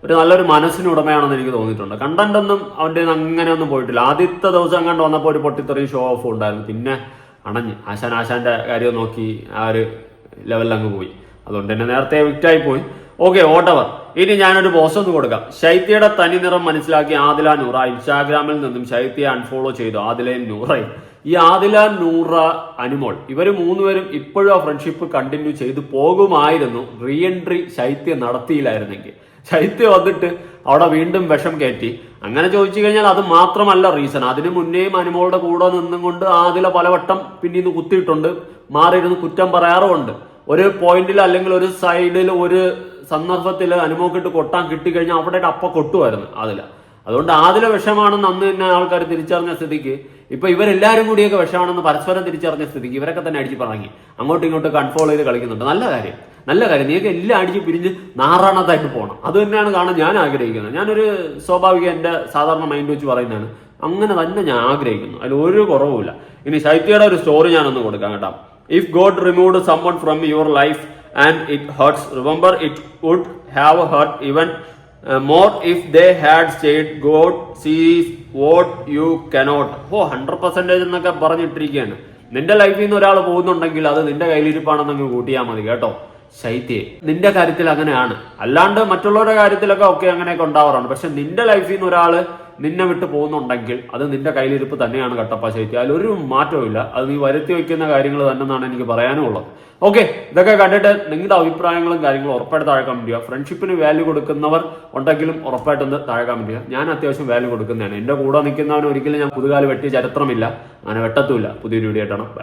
S4: ഒരു നല്ലൊരു മനസ്സിന് ഉടമയാണെന്ന് എനിക്ക് തോന്നിയിട്ടുണ്ട്. കണ്ടന്റ് ഒന്നും അവന്റെ അങ്ങനെയൊന്നും പോയിട്ടില്ല. ആദ്യത്തെ ദിവസം കണ്ട് വന്നപ്പോൾ ഒരു പൊട്ടിത്തെറിയും ഷോ ഓഫ് ഉണ്ടായിരുന്നു. പിന്നെ അണഞ്ഞ്. ആശാൻ ആശാന്റെ കാര്യം നോക്കി ആ ഒരു ലെവലിൽ അങ്ങ് പോയി. അതുകൊണ്ട് തന്നെ നേരത്തെ വിക്റ്റായി പോയി. ഓക്കെ ഓട്ടവർ ഇനി ഞാനൊരു പോസ്റ്റ് ഒന്ന് കൊടുക്കാം. ശൈത്യയുടെ തനി നിറം മനസ്സിലാക്കി ആദില നൂറ ഇൻസ്റ്റാഗ്രാമിൽ നിന്നും ശൈത്യയെ അൺഫോളോ ചെയ്തു. ആദിലയും നൂറയും. ഈ ആദില നൂറ അനുമോൾ. ഇവർ മൂന്നുപേരും ഇപ്പോഴും ആ ഫ്രണ്ട്ഷിപ്പ് കണ്ടിന്യൂ ചെയ്തു പോകുമായിരുന്നു. Re entry ശൈത്യം നടത്തിയില്ലായിരുന്നെങ്കിൽ. ശൈത്യം വന്നിട്ട് അവിടെ വീണ്ടും വിഷം കയറ്റി. അങ്ങനെ ചോദിച്ചു കഴിഞ്ഞാൽ അത് മാത്രമല്ല റീസൺ അതിനു മുന്നേയും അനുമോളുടെ കൂടെ നിന്നും കൊണ്ട് ആദില പലവട്ടം പിന്നീന്ന് കുത്തിയിട്ടുണ്ട്. മാറിയിരുന്ന് കുറ്റം പറയാറുമുണ്ട്. ഒരു പോയിന്റിൽ അല്ലെങ്കിൽ ഒരു സൈഡിൽ ഒരു സന്ദർഭത്തിൽ അനുമോക്കിട്ട് കൊട്ടാൻ കിട്ടിക്കഴിഞ്ഞാൽ അവിടെ അപ്പ കൊട്ടുമായിരുന്നു അതില അതുകൊണ്ട് ആദില വിഷമാണെന്ന് അന്ന് തന്നെ ആൾക്കാർ തിരിച്ചറിഞ്ഞ സ്ഥിതിക്ക് ഇപ്പൊ ഇവരെല്ലാരും കൂടിയൊക്കെ വിഷമാണെന്ന് പരസ്പരം തിരിച്ചറിഞ്ഞ സ്ഥിതിക്ക് ഇവരൊക്കെ തന്നെ അടിച്ച് പറഞ്ഞി അങ്ങോട്ടും ഇങ്ങോട്ടും കൺട്രോൾ ചെയ്ത് കളിക്കുന്നുണ്ട്. നല്ല കാര്യം നല്ല കാര്യം. നീയൊക്കെ എല്ലാം അടിച്ച് പിരിഞ്ഞ് നാറാണത്തായിട്ട് പോകണം അത് തന്നെയാണ് കാണാൻ ഞാൻ ആഗ്രഹിക്കുന്നത്. ഞാനൊരു സ്വാഭാവിക എന്റെ സാധാരണ മൈൻഡ് വെച്ച് പറയുന്നതാണ്. അങ്ങനെ തന്നെ ഞാൻ ആഗ്രഹിക്കുന്നു. അതിൽ ഒരു കുറവുമില്ല. ഇനി ശൈത്യയുടെ ഒരു സ്റ്റോറി ഞാനൊന്ന് കൊടുക്കാം കേട്ടോ. If God remove someone from your life and hurts. Remember, it would have hurt even uh, more if they had said, God sees what you cannot. Hundred percentage എന്നൊക്കെ പറഞ്ഞിട്ടിരിക്കുകയാണ് നിന്റെ ലൈഫിൽ നിന്ന് ഒരാൾ പോകുന്നുണ്ടെങ്കിൽ അത് നിന്റെ കയ്യിലിരിപ്പാണെന്നങ്ങ് കൂട്ടിയാൽ മതി കേട്ടോ ശൈത്യെ നിന്റെ കാര്യത്തിൽ അങ്ങനെയാണ് അല്ലാണ്ട് മറ്റുള്ളവരുടെ കാര്യത്തിലൊക്കെ ഒക്കെ അങ്ങനെയൊക്കെ ഉണ്ടാവാറുണ്ട് പക്ഷെ നിന്റെ ലൈഫിൽ നിന്ന് ഒരാൾ നിന്നെ വിട്ട് പോകുന്നുണ്ടെങ്കിൽ അത് നിന്റെ കയ്യിലിരിപ്പ് തന്നെയാണ് കട്ടപ്പ ശൈത്യം അതിലൊരു മാറ്റവും അത് നീ വരുത്തി വയ്ക്കുന്ന കാര്യങ്ങൾ തന്നെന്നാണ് എനിക്ക് പറയാനും ഉള്ളത് ഓക്കെ ഇതൊക്കെ കണ്ടിട്ട് നിങ്ങളുടെ അഭിപ്രായങ്ങളും കാര്യങ്ങളും ഉറപ്പായിട്ട് താഴെ കമന്റ് ചെയ്യുക. ഫ്രണ്ട്ഷിപ്പിന് വാല്യൂ കൊടുക്കുന്നവർ ഉണ്ടെങ്കിലും ഉറപ്പായിട്ടൊന്ന് താഴെ കമന്റ് ചെയ്യുക. ഞാൻ അത്യാവശ്യം വാല്യൂ കൊടുക്കുന്നതാണ്. എന്റെ കൂടെ നിൽക്കുന്നവന് ഒരിക്കലും ഞാൻ പുതുകാൽ വെട്ടിയ ചരിത്രമില്ല. അങ്ങനെ വെട്ടത്തുമില്ല. പുതിയൊരു വീഡിയോ ആയിട്ടാണ്.